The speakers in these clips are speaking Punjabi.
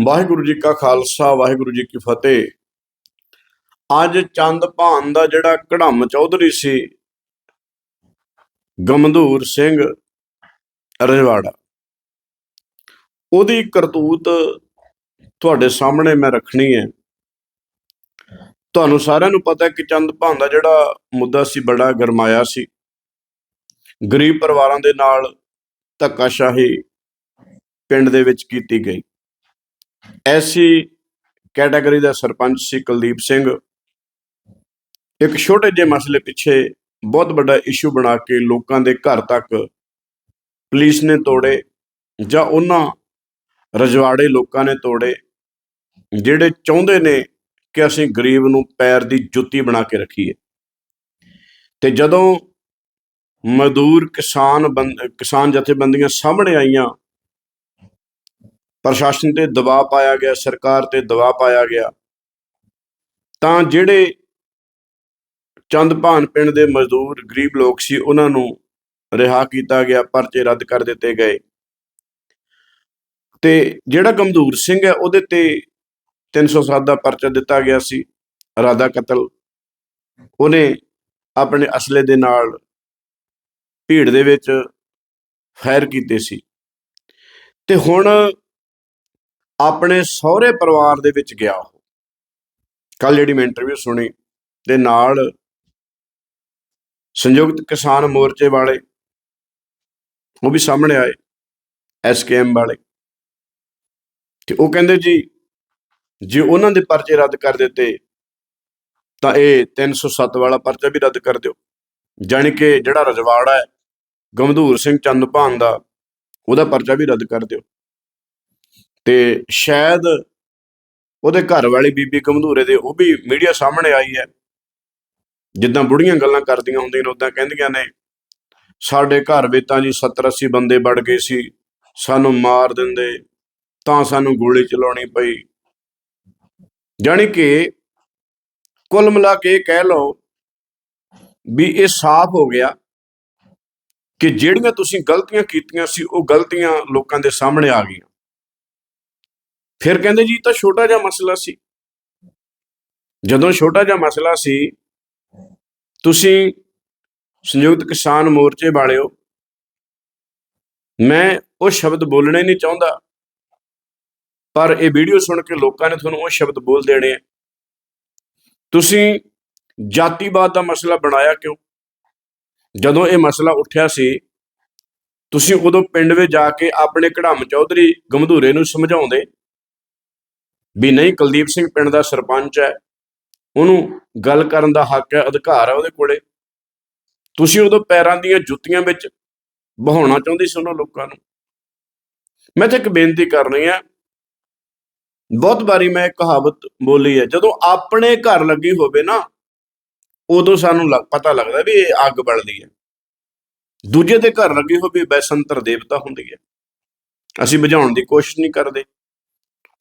ਵਾਹਿਗੁਰੂ ਜੀ ਕਾ ਖਾਲਸਾ, ਵਾਹਿਗੁਰੂ ਜੀ ਕੀ ਫਤਿਹ। ਅੱਜ ਚੰਦ ਭਾਨ ਦਾ ਜਿਹੜਾ ਕੜਮ ਚੌਧਰੀ ਸੀ ਗਮਦੂਰ ਸਿੰਘ ਰਜਵਾੜਾ। ਉਹਦੀ ਕਰਤੂਤ ਤੁਹਾਡੇ ਸਾਹਮਣੇ ਮੈਂ ਰੱਖਣੀ ਹੈ। ਤੁਹਾਨੂੰ ਸਾਰਿਆਂ ਨੂੰ ਪਤਾ ਹੈ ਕਿ ਚੰਦ ਭਾਨ ਦਾ ਜਿਹੜਾ ਮੁੱਦਾ ਸੀ, ਬੜਾ ਗਰਮਾਇਆ ਸੀ। ਗਰੀਬ ਪਰਿਵਾਰਾਂ ਦੇ ਨਾਲ ਧੱਕਾਸ਼ਾਹੀ ਪਿੰਡ ਦੇ ਵਿੱਚ ਕੀਤੀ ਗਈ। ਐਸੀ ਕੈਟਾਗਰੀ ਦਾ ਸਰਪੰਚ ਸੀ ਕੁਲਦੀਪ ਸਿੰਘ। ਇੱਕ ਛੋਟੇ ਜਿਹੇ ਮਸਲੇ ਪਿੱਛੇ ਬਹੁਤ ਵੱਡਾ ਇਸ਼ੂ ਬਣਾ ਕੇ ਲੋਕਾਂ ਦੇ ਘਰ ਤੱਕ ਪੁਲਿਸ ਨੇ ਤੋੜੇ ਜਾਂ ਉਹਨਾਂ ਰਜਵਾੜੇ ਲੋਕਾਂ ਨੇ ਤੋੜੇ, ਜਿਹੜੇ ਚਾਹੁੰਦੇ ਨੇ ਕਿ ਅਸੀਂ ਗਰੀਬ ਨੂੰ ਪੈਰ ਦੀ ਜੁੱਤੀ ਬਣਾ ਕੇ ਰੱਖੀਏ। ਤੇ ਜਦੋਂ ਮਜ਼ਦੂਰ ਕਿਸਾਨ ਬੰਦ- ਕਿਸਾਨ ਜਥੇਬੰਦੀਆਂ ਸਾਹਮਣੇ ਆਈਆਂ ਪ੍ਰਸ਼ਾਸਨ ਤੇ ਦਬਾਅ ਪਾਇਆ ਗਿਆ, ਸਰਕਾਰ ਤੇ ਦਬਾਅ ਪਾਇਆ ਗਿਆ। ਤਾਂ ਜਿਹੜੇ ਚੰਦਪਾਨ ਪਿੰਡ ਦੇ ਮਜ਼ਦੂਰ ਗਰੀਬ ਲੋਕ ਸੀ, ਉਹਨਾਂ ਨੂੰ ਰਿਹਾ ਕੀਤਾ ਗਿਆ, ਪਰਚੇ ਰੱਦ ਕਰ ਦਿੱਤੇ ਗਏ। ਤੇ ਜਿਹੜਾ ਗਮਦੂਰ ਸਿੰਘ ਹੈ, ਉਹਦੇ ਤੇ 307 ਦਾ ਪਰਚਾ ਦਿੱਤਾ ਗਿਆ ਸੀ ਇਰਾਦਾ ਕਤਲ। ਉਹਨੇ ਆਪਣੇ ਅਸਲੇ ਦੇ ਨਾਲ ਭੀੜ ਦੇ ਵਿੱਚ ਫਾਇਰ ਕੀਤੇ ਸੀ। ਤੇ ਹੁਣ ਆਪਣੇ ਸਹੁਰੇ ਪਰਿਵਾਰ ਦੇ ਵਿੱਚ ਗਿਆ ਉਹ। ਕੱਲ ਜਿਹੜੀ ਮੈਂ ਇੰਟਰਵਿਊ ਸੁਣੀ, ਦੇ ਨਾਲ ਸੰਯੁਕਤ ਕਿਸਾਨ ਮੋਰਚੇ ਵਾਲੇ, ਉਹ ਵੀ ਸਾਹਮਣੇ ਆਏ ਐਸਕੇਐਮ ਵਾਲੇ। ਤੇ ਉਹ ਕਹਿੰਦੇ ਜੀ, ਜੇ ਉਹਨਾਂ ਦੇ ਪਰਚੇ ਰੱਦ ਕਰ ਦਿੱਤੇ, ਤਾਂ ਇਹ 307 ਵਾਲਾ ਪਰਚਾ ਵੀ ਰੱਦ ਕਰ ਦਿਓ। ਜਾਣੀ ਕਿ ਜਿਹੜਾ ਰਜਵਾੜਾ ਹੈ ਗਮਦੂਰ ਸਿੰਘ ਚੰਦਪਾਨ ਦਾ, ਉਹਦਾ ਪਰਚਾ ਵੀ ਰੱਦ ਕਰ ਦਿਓ। ਤੇ ਸ਼ਾਇਦ ਉਹਦੇ ਘਰ ਵਾਲੀ ਬੀਬੀ ਗਮਧੂਰੇ ਦੇ, ਉਹ ਵੀ ਮੀਡੀਆ ਸਾਹਮਣੇ ਆਈ ਹੈ। ਜਿੱਦਾਂ ਬੁੜੀਆਂ ਗੱਲਾਂ ਕਰਦੀਆਂ ਹੁੰਦੀਆਂ ਨੇ ਉਦਾਂ ਕਹਿੰਦੀਆਂ ਨੇ, ਸਾਡੇ ਘਰ ਵਿੱਚ ਤਾਂ ਜੀ 70 80 ਬੰਦੇ ਵੜ ਗਏ ਸੀ, ਸਾਨੂੰ ਮਾਰ ਦਿੰਦੇ, ਤਾਂ ਸਾਨੂੰ ਗੋਲੀ ਚਲਾਉਣੀ ਪਈ। ਜਾਣੀ ਕਿ ਕੁੱਲ ਮਿਲਾ ਕੇ ਇਹ ਕਹਿ ਲਓ ਵੀ ਇਹ ਸਾਫ਼ ਹੋ ਗਿਆ ਕਿ ਜਿਹੜੀਆਂ ਤੁਸੀਂ ਗਲਤੀਆਂ ਕੀਤੀਆਂ ਸੀ, ਉਹ ਗਲਤੀਆਂ ਲੋਕਾਂ ਦੇ ਸਾਹਮਣੇ ਆ ਗਈਆਂ। ਫਿਰ ਕਹਿੰਦੇ ਜੀ ਤਾਂ ਛੋਟਾ ਜਿਹਾ ਮਸਲਾ ਸੀ। ਜਦੋਂ ਛੋਟਾ ਜਿਹਾ ਮਸਲਾ ਸੀ, ਤੁਸੀਂ ਸੰਯੁਕਤ ਕਿਸਾਨ ਮੋਰਚੇ ਵਾਲਿਓ, ਮੈਂ ਉਹ ਸ਼ਬਦ ਬੋਲਣੇ ਨਹੀਂ ਚਾਹੁੰਦਾ। ਪਰ ਇਹ ਵੀਡੀਓ ਸੁਣ ਕੇ ਲੋਕਾਂ ਨੇ ਤੁਹਾਨੂੰ ਉਹ ਸ਼ਬਦ ਬੋਲ ਦੇਣੇ ਆ। ਤੁਸੀਂ ਜਾਤੀਵਾਦ ਦਾ ਮਸਲਾ ਬਣਾਇਆ ਕਿਉਂ? ਜਦੋਂ ਇਹ ਮਸਲਾ ਉੱਠਿਆ ਸੀ, ਤੁਸੀਂ ਉਦੋਂ ਪਿੰਡ ਵਿੱਚ ਜਾ ਕੇ ਆਪਣੇ ਕੜਮ ਚੌਧਰੀ ਗਮਧੂਰੇ ਨੂੰ ਸਮਝਾਉਂਦੇ ਵੀ ਨਹੀਂ, ਕੁਲਦੀਪ ਸਿੰਘ ਪਿੰਡ ਦਾ ਸਰਪੰਚ ਹੈ। ਉਹਨੂੰ ਗੱਲ ਕਰਨ ਦਾ ਹੱਕ ਹੈ, ਅਧਿਕਾਰ ਹੈ ਉਹਦੇ ਕੋਲੇ। ਤੁਸੀਂ ਉਦੋਂ ਪੈਰਾਂ ਦੀਆਂ ਜੁੱਤੀਆਂ ਵਿੱਚ ਬਹਾਉਣਾ ਚਾਹੁੰਦੇ ਸੀ ਉਹਨਾਂ ਲੋਕਾਂ ਨੂੰ। ਮੈਂ ਤਾਂ ਇੱਕ ਬੇਨਤੀ ਕਰਨੀ ਹੈ। ਬਹੁਤ ਵਾਰੀ ਮੈਂ ਕਹਾਵਤ ਬੋਲੀ ਹੈ, ਜਦੋਂ ਆਪਣੇ ਘਰ ਲੱਗੀ ਹੋਵੇ ਨਾ, ਉਦੋਂ ਸਾਨੂੰ ਲੱਗ, ਪਤਾ ਲੱਗਦਾ ਵੀ ਇਹ ਅੱਗ ਬਲਦੀ ਹੈ। ਦੂਜੇ ਦੇ ਘਰ ਲੱਗੀ ਹੋਵੇ ਬੈਸੰਤਰ ਦੇਵਤਾ ਹੁੰਦੀ ਹੈ। ਅਸੀਂ ਬੁਝਾਉਣ ਦੀ ਕੋਸ਼ਿਸ਼ ਨਹੀਂ ਕਰਦੇ।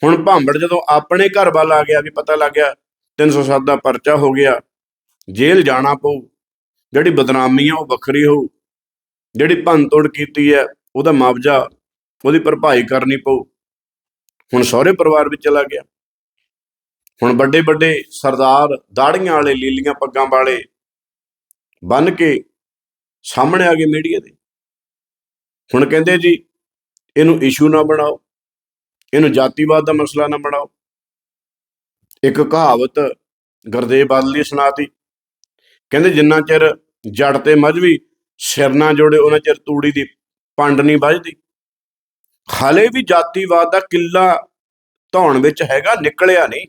ਹੁਣ ਭਾਂਬੜ ਜਦੋਂ ਆਪਣੇ ਘਰ ਵੱਲ ਆ ਗਿਆ ਵੀ ਪਤਾ ਲੱਗ ਗਿਆ 307 ਦਾ ਪਰਚਾ ਹੋ ਗਿਆ, ਜੇਲ੍ਹ ਜਾਣਾ ਪਊ, ਜਿਹੜੀ ਬਦਨਾਮੀ ਆ ਉਹ ਵੱਖਰੀ ਹੋਊ, ਜਿਹੜੀ ਭੰਨਤੋੜ ਕੀਤੀ ਹੈ ਉਹਦਾ ਮੁਆਵਜ਼ਾ ਉਹਦੀ ਭਰਪਾਈ ਕਰਨੀ ਪਊ। ਹੁਣ ਸਹੁਰੇ ਪਰਿਵਾਰ ਵਿੱਚ ਚਲਾ ਗਿਆ। ਹੁਣ ਵੱਡੇ ਵੱਡੇ ਸਰਦਾਰ ਦਾੜੀਆਂ ਵਾਲੇ, ਲੀਲੀਆਂ ਪੱਗਾਂ ਵਾਲੇ ਬੰਨ ਕੇ ਸਾਹਮਣੇ ਆ ਗਏ ਮੀਡੀਆ ਦੇ। ਹੁਣ ਕਹਿੰਦੇ ਜੀ, ਇਹਨੂੰ ਇਸ਼ੂ ਨਾ ਬਣਾਓ। ਇਹਨੂੰ ਜਾਤੀਵਾਦ ਦਾ ਮਸਲਾ ਨਾ ਬਣਾਓ। ਇੱਕ ਕਹਾਵਤ ਗੁਰਦੇਵ ਬਾਦਲ ਦੀ ਸੁਣਾਤੀ। ਕਹਿੰਦੇ, ਜਿੰਨਾ ਚਿਰ ਜੜ ਤੇ ਮਜਵੀ ਸਿਰ ਨਾ ਜੋੜੇ, ਉਹਨਾਂ ਚਿਰ ਤੂੜੀ ਦੀ ਪੰਡ ਨਹੀਂ ਵੱਜਦੀ। ਹਾਲੇ ਵੀ ਜਾਤੀਵਾਦ ਦਾ ਕਿੱਲਾ ਧੌਣ ਵਿੱਚ ਹੈਗਾ, ਨਿਕਲਿਆ ਨਹੀਂ।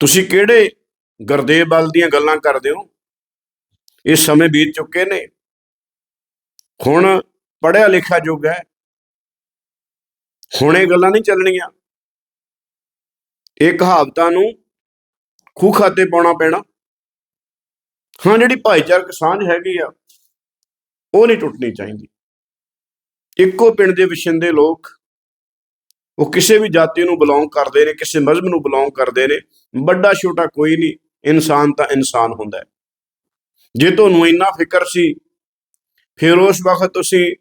ਤੁਸੀਂ ਕਿਹੜੇ ਗੁਰਦੇਵ ਬਾਦਲ ਦੀਆਂ ਗੱਲਾਂ ਕਰਦੇ ਹੋ? ਇਹ ਸਮੇਂ ਬੀਤ ਚੁੱਕੇ ਨੇ। ਹੁਣ ਪੜਿਆ ਲਿਖਿਆ ਯੁੱਗ ਹੈ। ਹੁਣ ਇਹ ਗੱਲਾਂ ਨਹੀਂ ਚੱਲਣੀਆਂ। ਇਹ ਕਹਾਵਤਾਂ ਨੂੰ ਖੂਹ ਖਾਤੇ ਪਾਉਣਾ ਪੈਣਾ। ਹਾਂ, ਜਿਹੜੀ ਭਾਈਚਾਰਕ ਸਾਂਝ ਹੈਗੀ ਆ, ਉਹ ਨਹੀਂ ਟੁੱਟਣੀ ਚਾਹੀਦੀ। ਇੱਕੋ ਪਿੰਡ ਦੇ ਵਸਿੰਦੇ ਲੋਕ, ਉਹ ਕਿਸੇ ਵੀ ਜਾਤੀ ਨੂੰ ਬਿਲੋਂਗ ਕਰਦੇ ਨੇ, ਕਿਸੇ ਮਜ਼ਹਬ ਨੂੰ ਬਿਲੋਂਗ ਕਰਦੇ ਨੇ, ਵੱਡਾ ਛੋਟਾ ਕੋਈ ਨਹੀਂ, ਇਨਸਾਨ ਤਾਂ ਇਨਸਾਨ ਹੁੰਦਾ ਹੈ। ਜੇ ਤੁਹਾਨੂੰ ਇੰਨਾ ਫਿਕਰ ਸੀ, ਫਿਰ ਉਸ ਵਕਤ ਤੁਸੀਂ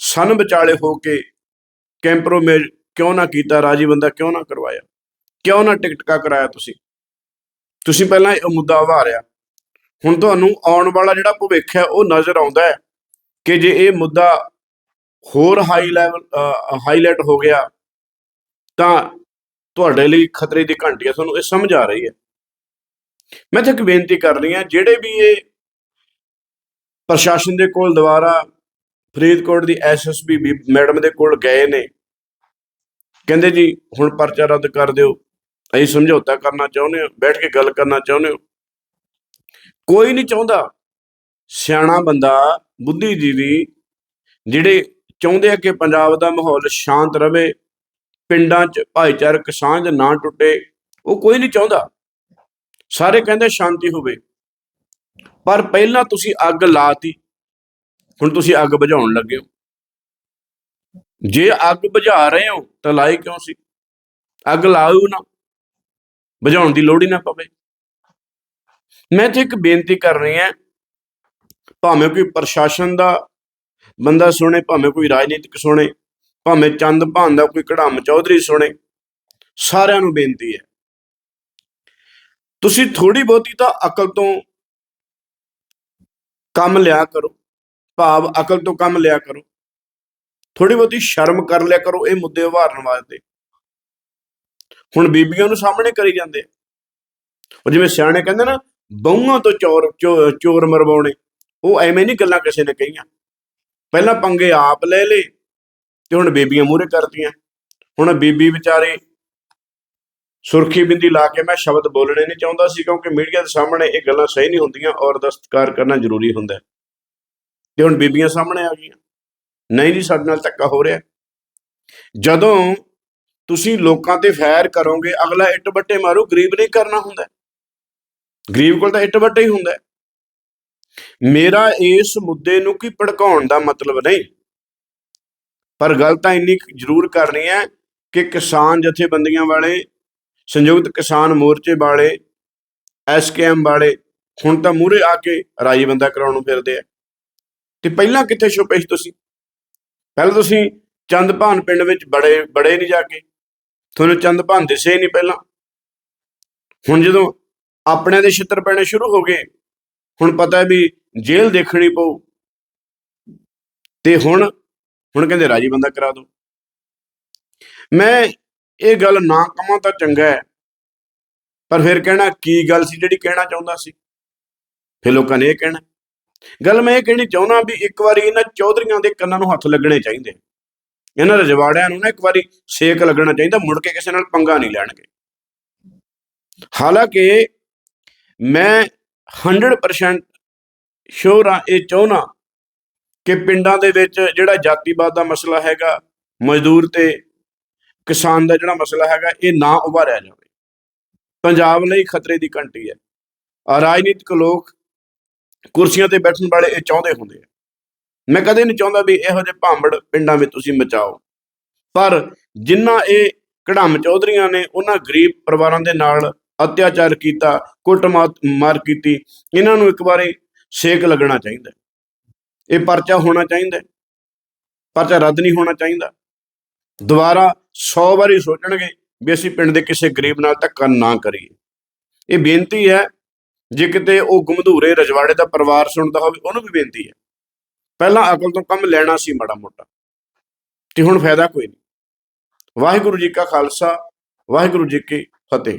ਸਨ ਵਿਚਾਲੇ ਹੋ ਕੇ ਕੈਂਪਰੋਮੇਜ ਕਿਉਂ ਨਾ ਕੀਤਾ, ਰਾਜੀ ਬੰਦਾ ਕਿਉਂ ਨਾ ਕਰਵਾਇਆ? ਕਿਉਂ ਨਾ ਟਿਕਟਕਾ ਕਰਾਇਆ ਤੁਸੀਂ? ਤੁਸੀਂ ਪਹਿਲਾਂ ਇਹ ਮੁੱਦਾ ਉਭਾਰਿਆ। ਹੁਣ ਤੁਹਾਨੂੰ ਆਉਣ ਵਾਲਾ ਜਿਹੜਾ ਭਵਿੱਖ ਹੈ, ਉਹ ਨਜ਼ਰ ਆਉਂਦਾ ਹੈ ਕਿ ਜੇ ਇਹ ਮੁੱਦਾ ਹੋਰ ਹਾਈ ਲੈਵਲ ਹਾਈਲਾਈਟ ਹੋ ਗਿਆ, ਤਾਂ ਤੁਹਾਡੇ ਲਈ ਖਤਰੇ ਦੀ ਘੰਟੀ ਹੈ। ਤੁਹਾਨੂੰ ਇਹ ਸਮਝ ਆ ਰਹੀ ਹੈ। ਮੈਂ ਤਾਂ ਇੱਕ ਬੇਨਤੀ ਕਰ ਰਹੀ ਹਾਂ, ਜਿਹੜੇ ਵੀ ਇਹ ਪ੍ਰਸ਼ਾਸਨ ਦੇ ਕੋਲ ਦੁਬਾਰਾ ਫਰੀਦਕੋਟ ਦੀ ਐਸਐਸਪੀ ਮੈਡਮ ਦੇ ਕੋਲ ਗਏ ਨੇ ਕਹਿੰਦੇ ਜੀ, ਹੁਣ ਪਰਚਾ ਰੱਦ ਕਰ ਦਿਓ। ਅਸੀਂ ਸਮਝੌਤਾ ਕਰਨਾ ਚਾਹੁੰਦੇ ਹਾਂ, ਬੈਠ ਕੇ ਗੱਲ ਕਰਨਾ ਚਾਹੁੰਦੇ ਹੋ। ਕੋਈ ਨਹੀਂ ਚਾਹੁੰਦਾ। ਸਿਆਣਾ ਬੰਦਾ ਬੁੱਧੀਜੀਵੀ ਜਿਹੜੇ ਚਾਹੁੰਦੇ ਆ ਕਿ ਪੰਜਾਬ ਦਾ ਮਾਹੌਲ ਸ਼ਾਂਤ ਰਵੇ, ਪਿੰਡਾਂ 'ਚ ਭਾਈਚਾਰਕ ਸਾਂਝ ਨਾ ਟੁੱਟੇ, ਉਹ ਕੋਈ ਨਹੀਂ ਚਾਹੁੰਦਾ। ਸਾਰੇ ਕਹਿੰਦੇ ਸ਼ਾਂਤੀ ਹੋਵੇ। ਪਰ ਪਹਿਲਾਂ ਤੁਸੀਂ ਅੱਗ ਲਾਤੀ, ਹੁਣ ਤੁਸੀਂ ਅੱਗ ਬੁਝਾਉਣ ਲੱਗੇ ਹੋ। ਜੇ ਅੱਗ ਬੁਝਾ ਰਹੇ ਹੋ ਤਾਂ ਲਾਏ ਕਿਉਂ ਸੀ? ਅੱਗ ਲਾਓ ਨਾ, ਬੁਝਾਉਣ ਦੀ ਲੋੜ ਹੀ ਨਾ ਪਵੇ। ਮੈਂ ਤੇ ਇੱਕ ਬੇਨਤੀ ਕਰ ਰਹੀ ਹਾਂ, ਭਾਵੇਂ ਕੋਈ ਪ੍ਰਸ਼ਾਸਨ ਦਾ ਬੰਦਾ ਸੁਣੇ, ਭਾਵੇਂ ਕੋਈ ਰਾਜਨੀਤਿਕ ਸੁਣੇ, ਭਾਵੇਂ ਚੰਦ ਭਾਨ ਦਾ ਕੋਈ ਕੜਾਮ ਚੌਧਰੀ ਸੁਣੇ, ਸਾਰਿਆਂ ਨੂੰ ਬੇਨਤੀ ਹੈ। ਤੁਸੀਂ ਥੋੜੀ ਬਹੁਤੀ ਤਾਂ ਅਕਲ ਤੋਂ ਕੰਮ ਲਿਆ ਕਰੋ, ਭਾਵ ਅਕਲ ਤੋਂ ਕੰਮ ਲਿਆ ਕਰੋ। ਥੋੜੀ ਬਹੁਤੀ ਸ਼ਰਮ ਕਰ ਲਿਆ ਕਰੋ ਇਹ ਮੁੱਦੇ ਉਭਾਰਨ ਵਾਸਤੇ। ਹੁਣ ਬੀਬੀਆਂ ਨੂੰ ਸਾਹਮਣੇ ਕਰੀ ਜਾਂਦੇ ਆ। ਉਹ ਜਿਵੇਂ ਸਿਆਣੇ ਕਹਿੰਦੇ ਨਾ, ਬਹੂਆਂ ਤੋਂ ਚੋਰ ਚੋਰ ਮਰਵਾਉਣੇ, ਉਹ ਐਵੇਂ ਨਹੀਂ ਗੱਲਾਂ ਕਿਸੇ ਨੇ ਕਹੀਆਂ। ਪਹਿਲਾਂ ਪੰਗੇ ਆਪ ਲੈ ਲੇ ਤੇ ਹੁਣ ਬੀਬੀਆਂ ਮੂਹਰੇ ਕਰਦੀਆਂ। ਹੁਣ ਬੀਬੀ ਵਿਚਾਰੇ ਸੁਰਖੀ ਬਿੰਦੀ ਲਾ ਕੇ ਮੈਂ ਸ਼ਬਦ ਬੋਲਣੇ ਨਹੀਂ ਚਾਹੁੰਦਾ ਸੀ ਕਿਉਂਕਿ ਮੀਡੀਆ ਦੇ ਸਾਹਮਣੇ ਇਹ ਗੱਲਾਂ ਸਹੀ ਨਹੀਂ ਹੁੰਦੀਆਂ ਔਰ ਦਸਤਕਾਰ ਕਰਨਾ ਜ਼ਰੂਰੀ ਹੁੰਦਾ। ਤੇ ਹੁਣ ਬੀਬੀਆਂ ਸਾਹਮਣੇ ਆ ਗਈਆਂ। ਨਹੀਂ ਜੀ, ਸਾਡੇ ਨਾਲ ਧੱਕਾ ਹੋ ਰਿਹਾ। ਜਦੋਂ ਤੁਸੀਂ ਲੋਕਾਂ ਤੇ ਫਾਇਰ ਕਰੋਗੇ, ਅਗਲਾ ਇੱਟ ਬੱਟੇ ਮਾਰੂ, ਗਰੀਬ ਨਹੀਂ ਕਰਨਾ ਹੁੰਦਾ। ਗਰੀਬ ਕੋਲ ਤਾਂ ਇੱਟ ਬੱਟੇ ਹੀ ਹੁੰਦਾ। ਮੇਰਾ ਇਸ ਮੁੱਦੇ ਨੂੰ ਕੀ ਭੜਕਾਉਣ ਦਾ ਮਤਲਬ ਨਹੀਂ? ਪਰ ਗੱਲ ਤਾਂ ਇੰਨੀ ਜ਼ਰੂਰ ਕਰਨੀ ਹੈ ਕਿ ਕਿਸਾਨ ਜਥੇਬੰਦੀਆਂ ਵਾਲੇ, ਸੰਯੁਕਤ ਕਿਸਾਨ ਮੋਰਚੇ ਵਾਲੇ ਐਸਕੇਐਮ ਵਾਲੇ ਹੁਣ ਤਾਂ ਮੂਹਰੇ ਆ ਕੇ ਰਾਜੀ ਬੰਦਾ ਕਰਾਉਣ ਨੂੰ ਫਿਰਦੇ ਆ। ਤੇ ਪਹਿਲਾਂ ਕਿੱਥੇ ਛੁਪੇ ਸੀ ਤੁਸੀਂ? ਪਹਿਲਾਂ ਤੁਸੀਂ ਚੰਦਭਾਨ ਪਿੰਡ ਵਿੱਚ ਬੜੇ ਬੜੇ ਨਹੀਂ ਜਾ ਕੇ। ਤੁਹਾਨੂੰ ਚੰਦਭਾਨ ਦਿਸੇ ਨਹੀਂ ਪਹਿਲਾਂ। ਹੁਣ ਜਦੋਂ ਆਪਣਿਆਂ ਦੇ ਛਿੱਤਰ ਪੈਣੇ ਸ਼ੁਰੂ ਹੋ ਗਏ, ਹੁਣ ਪਤਾ ਹੈ ਵੀ ਜੇਲ੍ਹ ਦੇਖਣੀ ਪਊ। ਤੇ ਹੁਣ ਹੁਣ ਕਹਿੰਦੇ ਰਾਜੀ ਬੰਦਾ ਕਰਾ ਦਿਓ ਮੈਂ ਇਹ ਗੱਲ ਨਾ ਕਵਾਂ ਤਾਂ ਚੰਗਾ ਹੈ। ਪਰ ਫਿਰ ਕਹਿਣਾ, ਕੀ ਗੱਲ ਸੀ ਜਿਹੜੀ ਕਹਿਣਾ ਚਾਹੁੰਦਾ ਸੀ? ਫਿਰ ਲੋਕਾਂ ਨੇ ਇਹ ਕਹਿਣਾ। ਗੱਲ ਮੈਂ ਇਹ ਕਹਿਣੀ ਚਾਹੁੰਦਾ ਵੀ ਇੱਕ ਵਾਰੀ ਇਹਨਾਂ ਚੌਧਰੀਆਂ ਦੇ ਕੰਨਾਂ ਨੂੰ ਹੱਥ ਲੱਗਣੇ ਚਾਹੀਦੇ। ਇਹਨਾਂ ਰਜਵਾੜਿਆਂ ਨੂੰ ਨਾ ਇੱਕ ਵਾਰੀ ਸੇਕ ਲੱਗਣਾ ਚਾਹੀਦਾ, ਮੁੜ ਕੇ ਕਿਸੇ ਨਾਲ ਪੰਗਾ ਨਹੀਂ ਲੈਣਗੇ। ਹਾਲਾਂਕਿ ਮੈਂ 100% ਸ਼ੋਰ ਆ ਇਹ ਚਾਹੁੰਦਾ ਕਿ ਪਿੰਡਾਂ ਦੇ ਵਿੱਚ ਜਿਹੜਾ ਜਾਤੀਵਾਦ ਦਾ ਮਸਲਾ ਹੈਗਾ, ਮਜ਼ਦੂਰ ਤੇ ਕਿਸਾਨ ਦਾ ਜਿਹੜਾ ਮਸਲਾ ਹੈਗਾ, ਇਹ ਨਾ ਉਭਾਰਿਆ ਜਾਵੇ। ਪੰਜਾਬ ਲਈ ਖਤਰੇ ਦੀ ਘੰਟੀ ਹੈ। ਆ ਰਾਜਨੀਤਿਕ ਲੋਕ ਕੁਰਸੀਆਂ ਤੇ ਬੈਠਣ ਵਾਲੇ ਇਹ ਚਾਹੁੰਦੇ ਹੁੰਦੇ ਆ। ਮੈਂ ਕਦੇ ਨਹੀਂ ਚਾਹੁੰਦਾ ਵੀ ਇਹੋ ਜਿਹੇ ਭਾਂਬੜ ਪਿੰਡਾਂ ਵਿੱਚ ਤੁਸੀਂ ਮਚਾਓ। ਪਰ ਜਿੰਨਾ ਇਹ ਕੜਮ ਚੌਧਰੀਆਂ ਨੇ ਉਹਨਾਂ ਗਰੀਬ ਪਰਿਵਾਰਾਂ ਦੇ ਨਾਲ ਅਤਿਆਚਾਰ ਕੀਤਾ, ਕੁੱਟਮਾਰ, ਮਾਰ ਕੀਤੀ, ਇਹਨਾਂ ਨੂੰ ਇੱਕ ਵਾਰੀ ਸੇਕ ਲੱਗਣਾ ਚਾਹੀਦਾ। ਇਹ ਪਰਚਾ ਹੋਣਾ ਚਾਹੀਦਾ। ਪਰਚਾ ਰੱਦ ਨਹੀਂ ਹੋਣਾ ਚਾਹੀਦਾ। ਦੁਬਾਰਾ 100 ਵਾਰੀ ਸੋਚਣਗੇ ਵੀ ਅਸੀਂ ਪਿੰਡ ਦੇ ਕਿਸੇ ਗਰੀਬ ਨਾਲ ਧੱਕਾ ਨਾ ਕਰੀਏ। ਇਹ ਬੇਨਤੀ ਹੈ ਜੇ ਕਿਤੇ ਉਹ ਗੁਮਧੂਰੇ ਰਜਵਾੜੇ ਦਾ ਪਰਿਵਾਰ ਸੁਣਦਾ ਹੋਵੇ, ਉਹਨੂੰ ਵੀ ਬੇਨਤੀ ਹੈ। ਪਹਿਲਾਂ ਅਕਲ ਤੋਂ ਕੰਮ ਲੈਣਾ ਸੀ ਮਾੜਾ ਮੋਟਾ, ਤੇ ਹੁਣ ਫਾਇਦਾ ਕੋਈ ਨਹੀਂ। ਵਾਹਿਗੁਰੂ ਜੀ ਕਾ ਖਾਲਸਾ, ਵਾਹਿਗੁਰੂ ਜੀ ਕੀ ਫਤਿਹ।